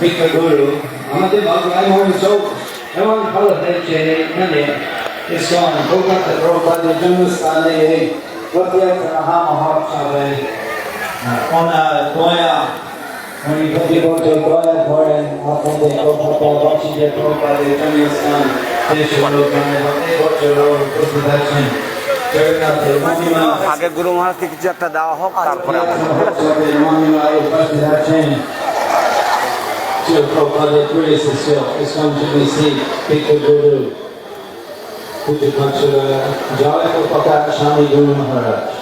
ভিক্ষা গুরু আমাদের বাংলায় চোখ এমন ভালো হয়েছে এখানে ইসলাম কলকাতা প্রভুপাদের জন্মস্থানে এই রথযাত্রা মহা মহোৎসবে ওনার দয়া উনি প্রতি বছর দয়া করেন আপনাদের কলকাতাবাসীদের প্রভুপাদের জন্মস্থান দেশ হল প্রতি বছর উপস্থিত আছেন। আগে গুরু মহারাজকে কিছু একটা দেওয়া হোক তারপরে আমরা- Prabhupada Grace itself is come to receive Bhikkhu Guru Puja Kachara Jaya Prabhupada Swami Guru Maharaj.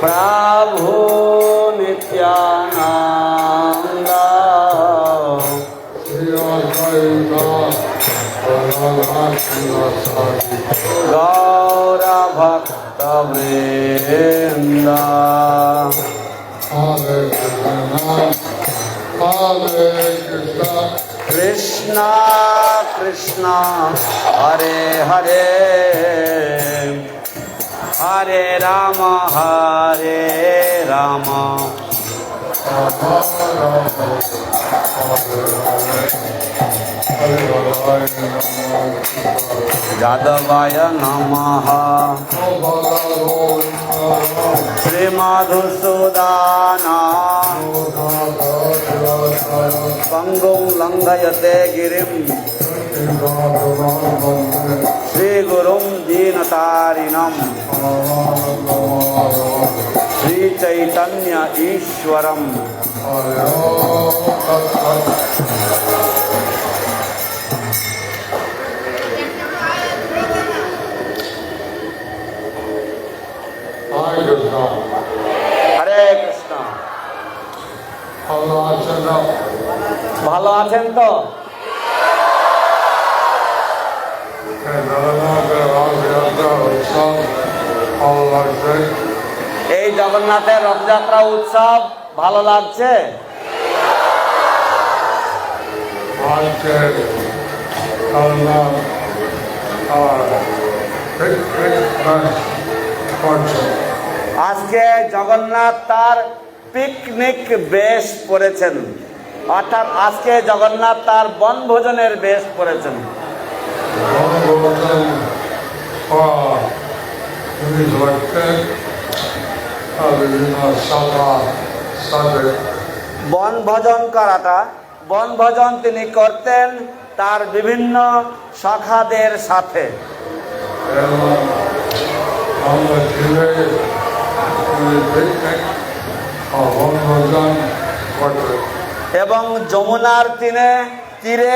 प्रभु नित्यानन्द श्री अद्वैता भगवान गौरभक्तवृन्द हरे कृष्ण हरे कृष्ण कृष्ण कृष्ण हरे हरे হরে রাম হরে রাম। যাদবায় নম। শ্রীমাধুসূদানা। পঙ্গুং লঙ্ঘয়তে গিরিম। শ্রীগুরুং দীনতারিণম। শ্রীচৈতন্য ঈশ্বরম। হরে কৃষ্ণ। ভালো আছেন তো? এই জগন্নাথের রথযাত্রা উৎসব ভালো লাগছে? আজকে জগন্নাথ তার পিকনিক বেশ পড়েছেন। অর্থাৎ আজকে জগন্নাথ তার বনভোজনের বেশ পড়েছেন। বনভোজন করাটা বনভোজন তিনি করতেন তার বিভিন্ন শাখাদের সাথে। এবং যমুনার তীরে তীরে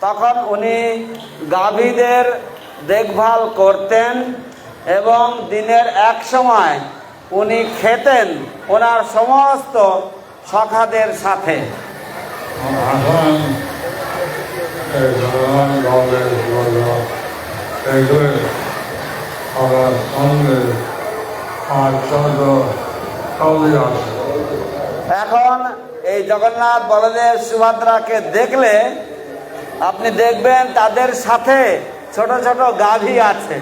তখন উনি গাভীদের দেখভাল করতেন এবং দিনের এক সময় উনি খেতেন ওনার সমস্ত সখাদের সাথে। এখন এই জগন্নাথ বলদেব সুভদ্রাকে দেখলে আপনি দেখবেন তাদের সাথে ছোট ছোট গাভী আছে।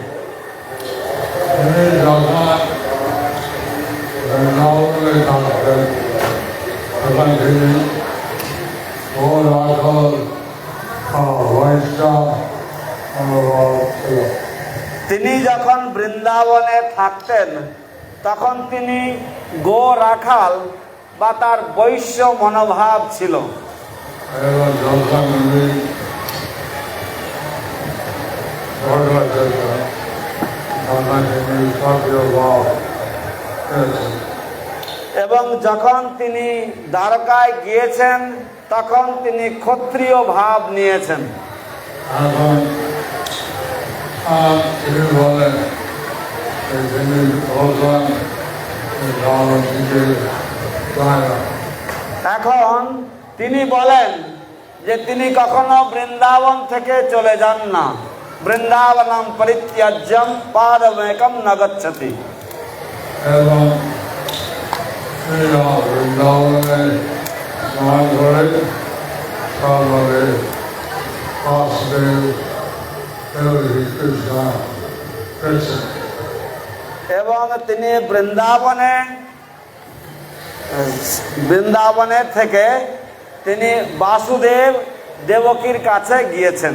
তিনি যখন বৃন্দাবনে থাকতেন, তখন তিনি গো রাখাল বা তার বৈশ্য মনোভাব ছিল এবং যখন উনি ভগবত যেতেন তখন তিনি সক্রিয় ভাব পেয়েছেন এবং যখন তিনি দ্বারকায় গিয়েছেন, তখন তিনি ক্ষত্রিয় ভাব নিয়েছেন। এখন তিনি বলেন যে তিনি কখনো বৃন্দাবন থেকে চলে যান না। বৃন্দাবনম পরিত্যাজ্যম পাদমেকম এবং বৃন্দাবনে তারপরে কৃষ্ণ কৃষ্ণ এবং তিনি বৃন্দাবনে বৃন্দাবনে থেকে তিনি বাসুদেব দেবকীর কাছে গিয়েছেন।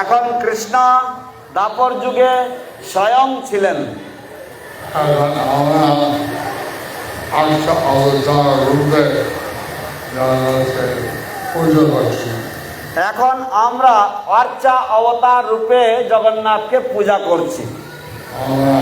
এখন কৃষ্ণ দাপর যুগে স্বয়ং ছিলেন। এখন আমরা রূপে পুজো করছি এখন আমরা অর্চা অবতার রূপে জগন্নাথকে পূজা করছি। আমরা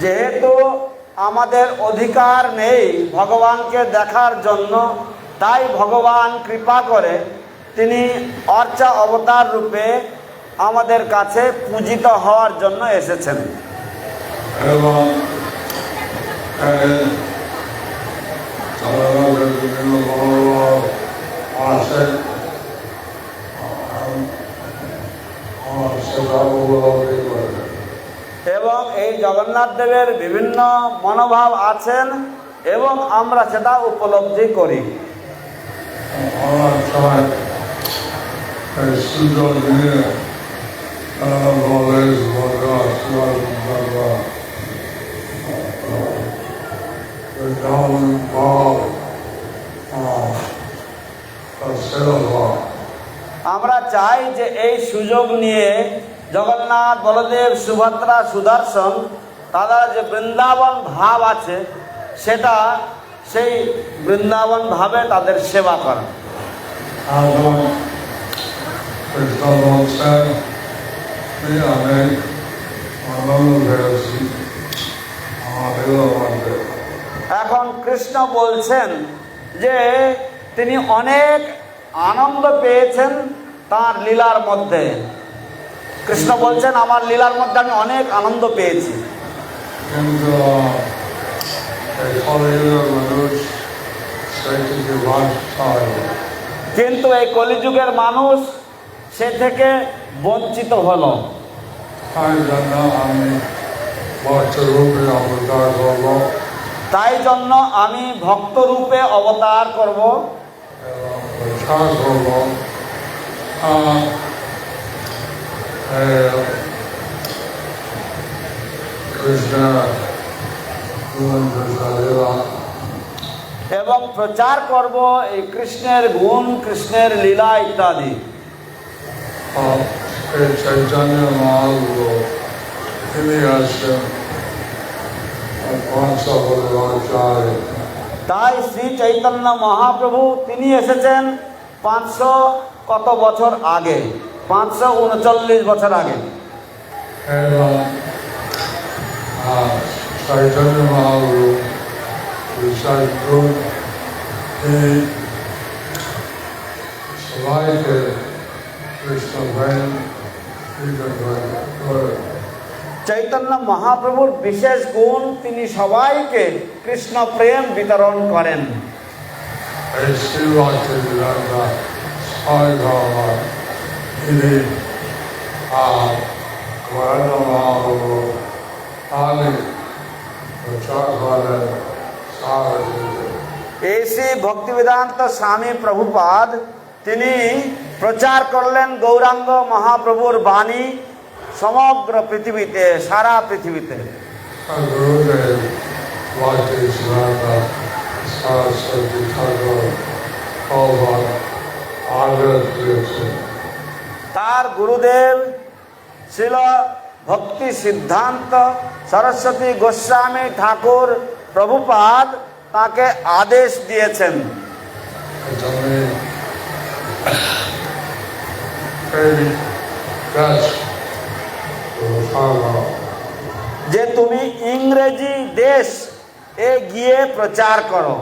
যেহেতু আমাদের অধিকার নেই ভগবানকে দেখার জন্য, তাই ভগবান কৃপা করে তিনি অর্চা অবতার রূপে আমাদের কাছে পূজিত হওয়ার জন্য এসেছেন। এবং তারা বিভিন্ন বড় বড় আসে সেটা উপলব্ধি করে এবং এই জগন্নাথ বিভিন্ন মনোভাব আছেন এবং আমরা সেটা উপলব্ধি করি। আমরা চাই যে এই সুযোগ নিয়ে জগন্নাথ বলদেব সুভদ্রা সুদর্শন তারা যে বৃন্দাবন ভাব আছে, সেটা সেই বৃন্দাবন ভাবে তাদের সেবা করা। এখন কৃষ্ণ বলছেন যে, তিনি অনেক আনন্দ পেয়েছেন তার লীলার মধ্যে। কৃষ্ণ বলছেন, আমার লীলার মধ্যে আমি অনেক আনন্দ পেয়েছি। কিন্তু এই কলিযুগের মানুষ হবে কিন্তু এই কলিযুগের মানুষ সে থেকে বঞ্চিত হলো। তাই জন্য আমি ভক্তরূপে অবতার তাই জন্য আমি ভক্ত রূপে অবতার করব। করব আহ, এই কৃষ্ণ কৃষ্ণ লীলা এবং প্রচার করব এই কৃষ্ণের গুণ কৃষ্ণের লীলা ইত্যাদি। তিনি আসছেন। পঞ্চবল্লভাচার্য তাই শ্রী চৈতন্য মহাপ্রভু তিনি এসেছেন পাঁচশো কত বছর আগে? পাঁচশো উনচল্লিশ বছর আগে। চৈতন্য মহাপ্রভু তিনি সবাইকে চৈতন্য মহাপ্রভুর বিশেষ গুণ তিনি সবাইকে কৃষ্ণ প্রেম বিতরণ করেন। এসি ভক্তিবেদান্ত স্বামী প্রভুপাদ তিনি প্রচার করলেন গৌরাঙ্গ মহাপ্রভুর বাণী সমগ্র পৃথিবীতে সারা পৃথিবীতে তার গুরুদেব ছিল ভক্তি সিদ্ধান্ত সরস্বতী গোস্বামী ঠাকুর প্রভুপাদ তাকে আদেশ দিয়েছেন। যে তুমি ইংরেজি দেশ এ গিয়ে প্রচার করো।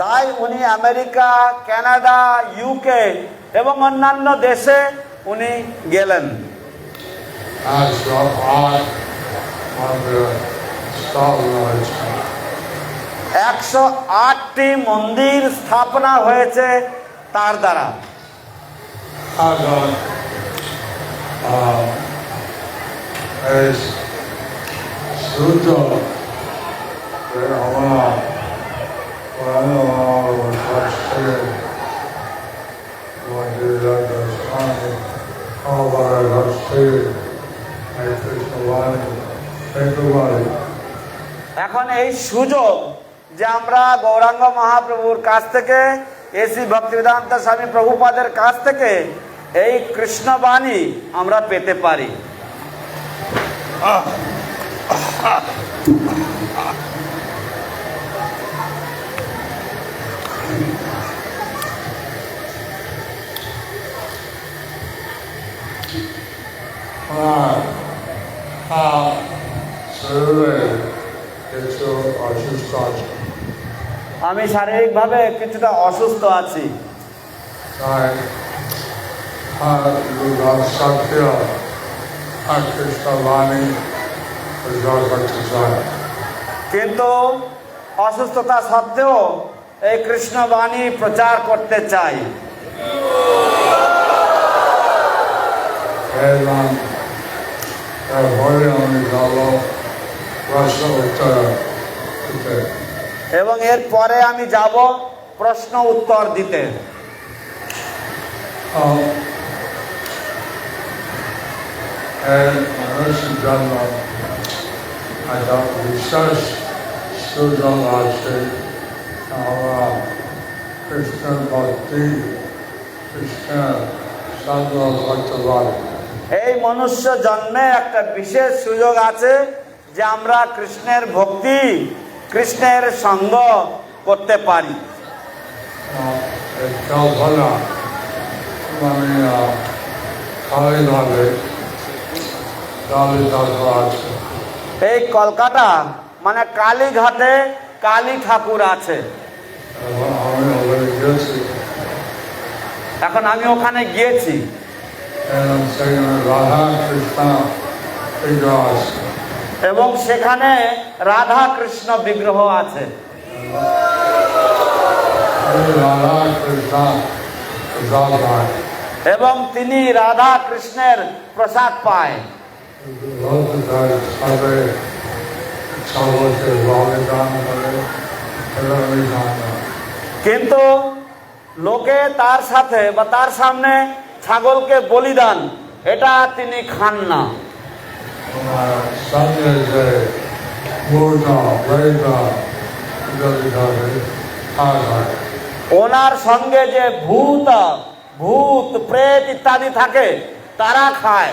তাই উনি আমেরিকা কানাডা ইউকে এবং অন্যান্য দেশে উনি গেলেন। একশো আটটি মন্দির স্থাপনা হয়েছে তার দ্বারা। আমরা এখন এই সুযোগ যে আমরা গৌরাঙ্গ মহাপ্রভুর কাছ থেকে এসি ভক্তিবেদান্ত স্বামী প্রভুপাদের কাছ থেকে এই কৃষ্ণবাণী আমরা পেতে পারি। আর আর শরীরে কিছু অসুস্থ আছে। আমি শারীরিকভাবে কিছুটা অসুস্থ আছি আর করতে চায় কিন্তু অসুস্থতা সত্ত্বেও এই কৃষ্ণবাণী প্রচার করতে চাই। এবং এরপরে আমি যাব প্রশ্ন উত্তর দিতে। আমি যাব প্রশ্ন উত্তর দিতে এই মানুষের জন্য একটা বিশেষ সুযোগ আছে আমরা কৃষ্ণের ভক্তি কৃষ্ণের সঙ্গ করতে পারি এই মনুষ্য জন্মে একটা বিশেষ সুযোগ আছে যে আমরা কৃষ্ণের ভক্তি কৃষ্ণের সঙ্গ করতে পারি। মানে খালিভাবে কালী আছে এই কলকাতা মানে কালীঘাটে কালী ঠাকুর আছে। এখন আমি ওখানে গিয়েছি। এবং সেখানে রাধা কৃষ্ণ বিগ্রহ আছে। এবং তিনি রাধা কৃষ্ণের প্রসাদ পায়। কিন্তু লোকে তার সাথে বা তার সামনে ছাগলকে বলিদান, এটা তিনি খান না। ওনার সঙ্গে যে ভূত ভূত, প্রেত ইত্যাদি থাকে, তারা খায়।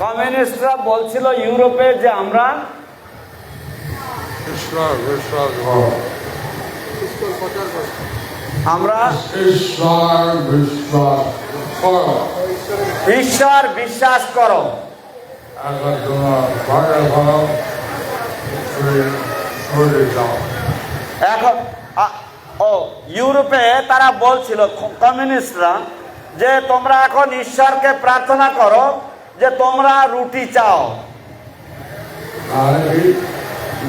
কমিউনিস্টরা বলছিল ইউরোপে যে আমরা আমরা ঈশ্বর বিশ্বাস করো। এখন ও ইউরোপে তারা বলছিল কমিউনিস্টরা যে তোমরা এখন ঈশ্বরকে প্রার্থনা করো যে তোমরা রুটি চাও।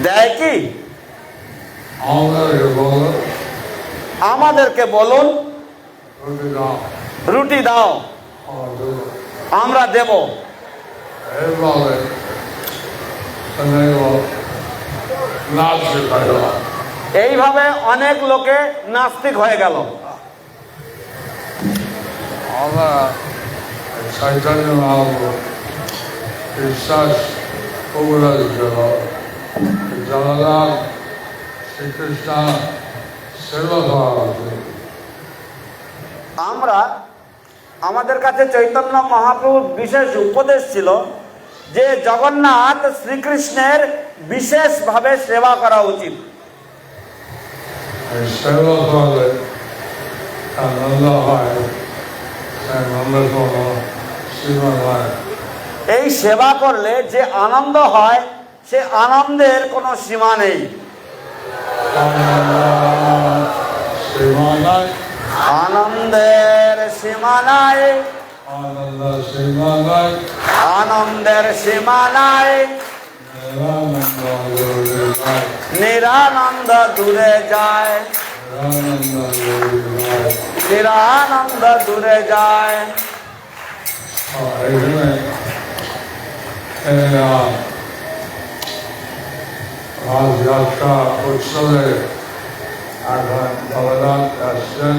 দেয় কি? আমাদেরকে বলুন রুটি দাও। আমরা দেব। শেখাইল এইভাবে অনেক লোকে নাস্তিক হয়ে গেল। আমরা বিশ্বাস জগন্নাথ শ্রীকৃষ্ণ সেবা করা উচিত আমরা আমাদের কাছে চৈতন্য মহাপ্রভুর বিশেষ উপদেশ ছিল যে জগন্নাথ শ্রীকৃষ্ণের বিশেষভাবে সেবা করা উচিত। এই সেবা করলে আনন্দ হয় সেই আনন্দ কোনো সীমা হয় এই সেবা করলে যে আনন্দ হয় সে আনন্দের কোনো সীমা নেই। আনন্দের সীমা নাই। আনন্দের সীমা নাই। নিরানন্দ দূরে যায়। নিরানন্দ দূরে যায়। রাজযাত্রা উৎসবে এখন আসছেন।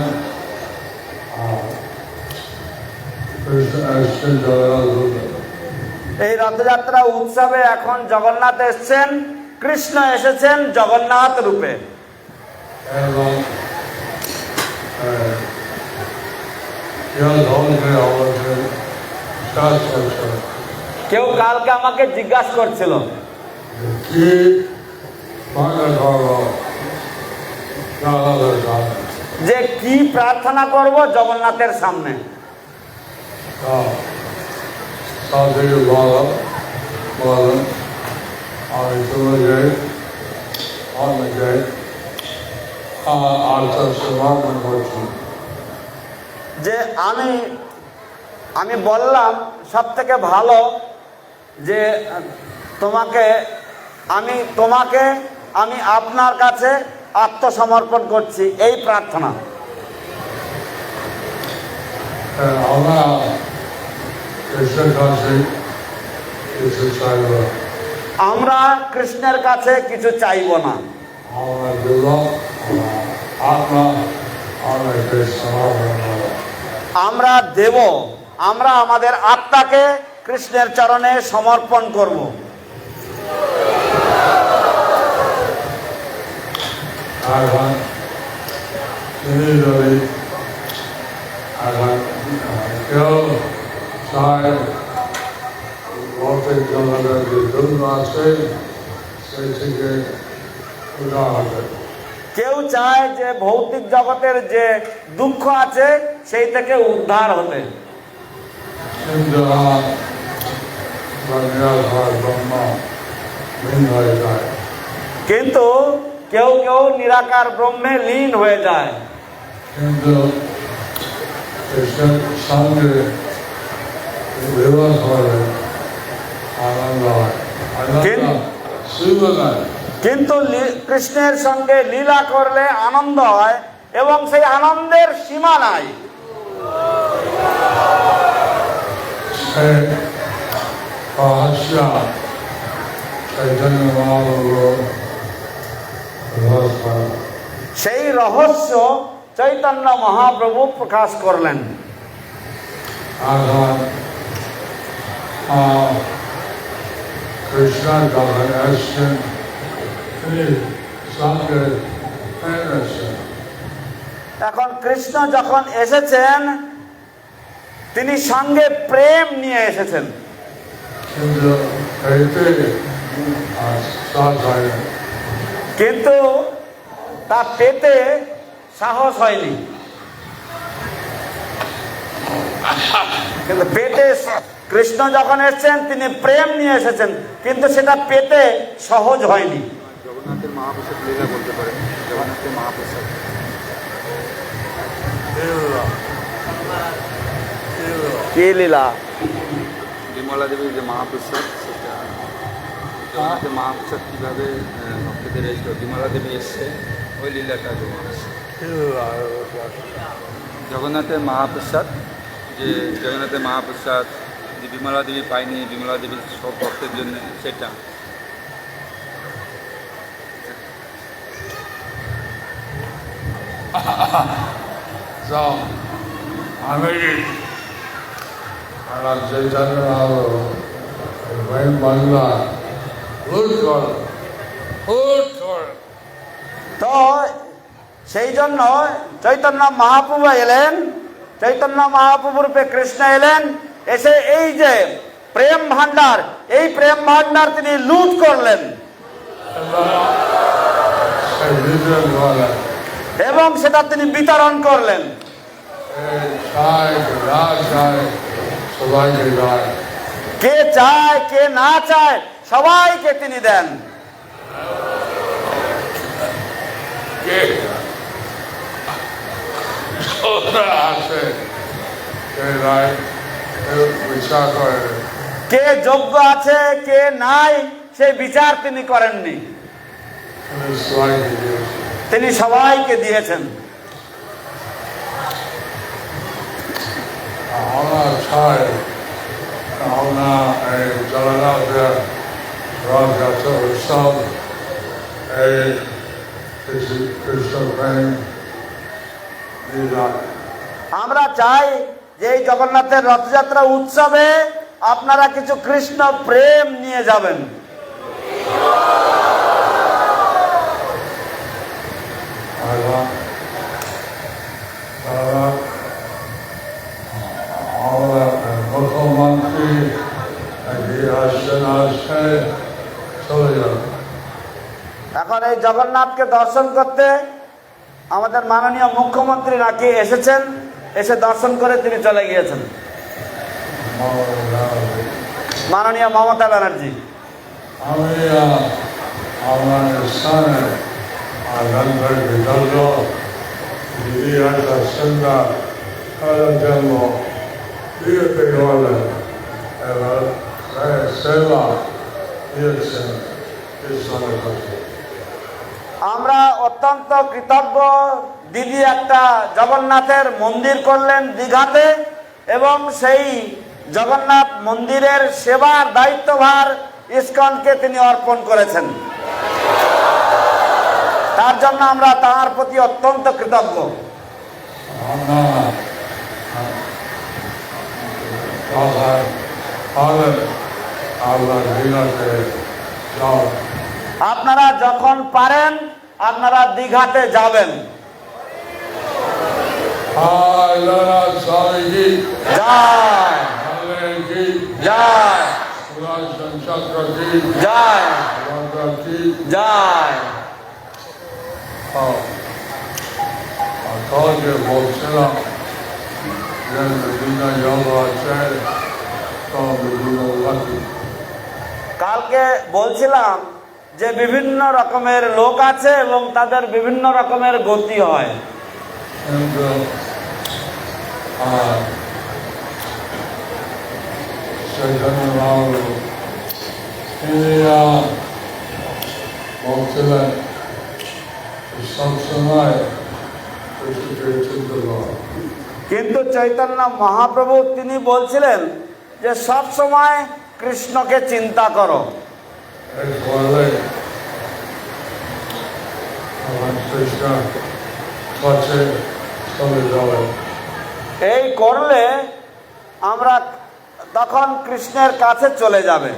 এই রথযাত্রা উৎসবে এখন জগন্নাথ এসেছেন। কৃষ্ণ এসেছেন জগন্নাথ রূপে কেউ কালকে আমাকে জিজ্ঞাসা করছিল কি মনে যে কি প্রার্থনা করব জগন্নাথের সামনে তাদের যে আমি আমি বললাম সব থেকে ভালো যে তোমাকে আমি তোমাকে আমি আপনার কাছে আত্মসমর্পণ করছি এই প্রার্থনা। আমরা কৃষ্ণের কাছে চাইব আমরা কৃষ্ণের কাছে কিছু চাইব না। আমরা দেব, আমরা আমাদের আত্মাকে কৃষ্ণের চরণে সমর্পণ করব। যে থেকে পূজা কেউ চায় যে ভৌতিক জগতের যে দুঃখ আছে সেই থেকে উদ্ধার হতে কিন্তু কেউ কেউ নিরাকার ব্রহ্মে লীন হয়ে যায়। কিন্তু সঙ্গে বিবাদ করে আনন্দ হয় আনন্দ কিন- শিব নয় কিন্তু কৃষ্ণের সঙ্গে লীলা করলে আনন্দ হয় এবং সেই আনন্দের সীমা নাই। সেই রহস্য চৈতন্য মহাপ্রভু প্রকাশ করলেন। এখন কৃষ্ণ যখন এসছেন তিনি সঙ্গে এনেছেন এখন কৃষ্ণ যখন এসেছেন তিনি সঙ্গে প্রেম নিয়ে এসেছেন। কিন্তু তা পেতে সাহস হয়নি। কিন্তু পেতে কৃষ্ণ যখন এসেছেন তিনি প্রেম নিয়ে এসেছেন কিন্তু সেটা পেতে সহজ হয়নি। জগন্নাথের মহাপ্রসাদ লীলা বলতে পারেন জগন্নাথের মহাপ্রসাদ। কি লীলা? বিমলা দেবীর যে মহাপ্রসাদ সেটা জগন্নাথের মহাপ্রসাদ কীভাবে ভক্তদের এসলো বিমলা দেবী এসছে ওই লীলাটা জগন্নাথের মহাপ্রসাদ যে জগন্নাথের মহাপ্রসাদ যে বিমলা দেবী পায়নি বিমলা দেবীর সব ভক্তের জন্য সেটা। আমি আমরা চৈতন্য বাংলা তো সেই জন্য চৈতন্য মহাপ্রভু এলেন চৈতন্য মহাপ্রভু রূপে কৃষ্ণ এলেন এসে এই যে প্রেম ভান্ডার এই প্রেম ভান্ডার তিনি লুট করলেন। এবং সেটা তিনি বিতরণ করলেন। কে চায়, কে না চায়, সবাইকে তিনি দেন। আছে কে যোগ্য আছে কে নাই সেই বিচার তিনি করেননি। তিনি সবাইকে দিয়েছেন। আমরা চাই আমরা এই জগন্নাথের রথযাত্রা উৎসব এই কৃষ্ণ- কৃষ্ণ প্রেম আমরা চাই এই জগন্নাথের রথযাত্রা উৎসবে আপনারা কিছু কৃষ্ণ প্রেম নিয়ে যাবেন। এবং মুখ্যমন্ত্রী এগিয়ে আসছেন চলে যাবে এখন এই জগন্নাথকে দর্শন করতে আমাদের মাননীয় মুখ্যমন্ত্রী নাকি এসেছেন? এসে দর্শন করে তিনি চলে গিয়েছেন। মাননীয় মমতা ব্যানার্জি। আমরা অত্যন্ত কৃতজ্ঞ দিদি একটা জগন্নাথের মন্দির করলেন দীঘাতে এবং সেই জগন্নাথ মন্দিরের সেবার দায়িত্বভার ইস্কনকে তিনি অর্পণ করেছেন। তার জন্য আমরা তার প্রতি অত্যন্ত কৃতজ্ঞ। আপনারা যখন পারেন, আপনারা দীঘাতে যাবেন। স্বামীজি বলছিলাম যে বিভিন্ন যোগ আছে তো বিভিন্ন কালকে বলছিলাম যে বিভিন্ন রকমের লোক আছে এবং তাদের বিভিন্ন রকমের গতি হয়। কিন্তু আর সেখানে বাবু তিনি বলছিলেন সবসময় কিন্তু চৈতন্য মহাপ্রভু তিনি বলছিলেন যে সব সময় কৃষ্ণকে চিন্তা করো। কৃষ্ণ এই করলে আমরা তখন কৃষ্ণের কাছে চলে যাবে।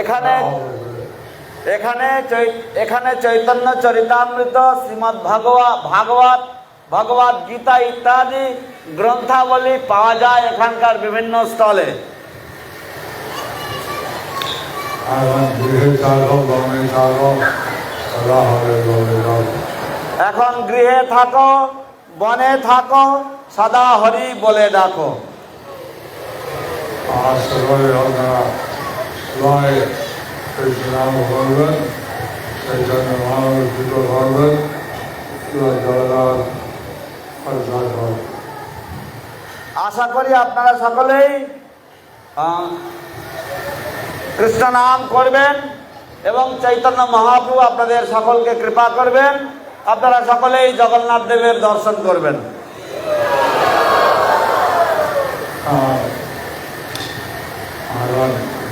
এখানে শ্রীমদ এখানে এখানে চৈতন্য চরিতামৃত শ্রীমৎ ভাগবত ভাগবত ভগবত গীতা ইত্যাদি গ্রন্থাবলী পাওয়া যায় এখানকার বিভিন্ন স্থলে। এখন গৃহে থাকো বনে থাকো সদা হরি বলে ডাকো। আর সবাই সবাই কৃষ্ণ করবেন সেই জন্য মানুষ দুটো করবেন জগন্নাথ আশা করি আপনারা সকলেই কৃষ্ণ নাম করবেন এবং চৈতন্য মহাপ্রভু আপনাদের সকলকে কৃপা করবেন। আপনারা সকলেই জগন্নাথ দেবের দর্শন করবেন। আর আর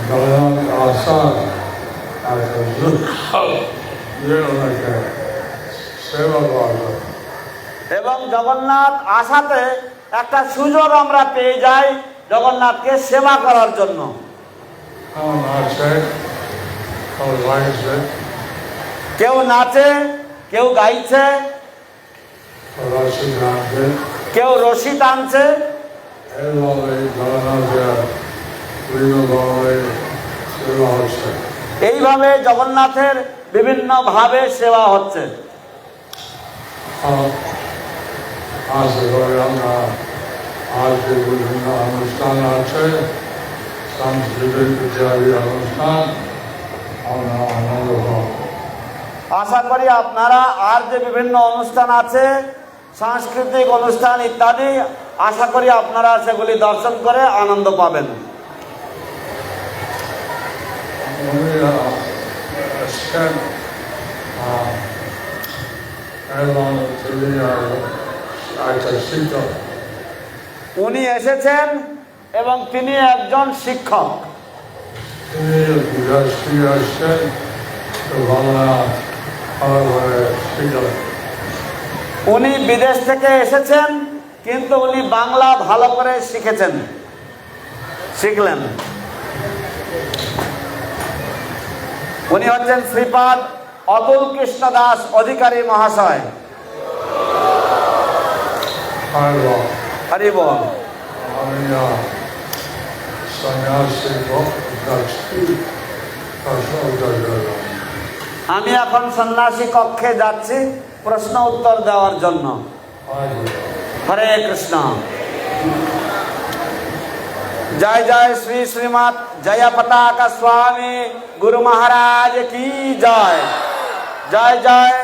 জগন্নাথ আসার একটা দুঃখ যে ওনাকে সেবা করা এবং জগন্নাথ আসাতে একটা সুযোগ আমরা পেয়ে যাই জগন্নাথকে সেবা করার জন্য। কেউ নাচে কেউ গাইছে কেউ রশি টানছে। এইভাবে জগন্নাথের বিভিন্ন ভাবে সেবা হচ্ছে। আর আশা করি আমরা আজকে বিভিন্ন অনুষ্ঠান আছে সাংস্কৃতিক ইত্যাদি অনুষ্ঠান আমরা আনন্দ আশা করি আপনারা আর যে বিভিন্ন অনুষ্ঠান আছে, সাংস্কৃতিক অনুষ্ঠান ইত্যাদি, আশা করি আপনারা সেগুলি দর্শন করে আনন্দ পাবেন। এবং উনি এসেছেন এবং তিনি একজন শিক্ষক। উনি বিদেশ থেকে এসেছেন, কিন্তু উনি বাংলা ভালো করে শিখেছেন। শিখলেন। উনি হচ্ছেন শ্রীপাদ অতুল কৃষ্ণ দাস অধিকারী মহাশয়। ভালো হরি বল আমি সন্ন্যাসী যাচ্ছি প্রশ্ন উত্তর করলাম আমি এখন সন্ন্যাসী কক্ষে যাচ্ছি প্রশ্ন উত্তর দেওয়ার জন্য। হরে কৃষ্ণ। জয় জয় শ্রী শ্রীমৎ জয় পতাকা স্বামী গুরু মহারাজ কি জয়। জয় জয়।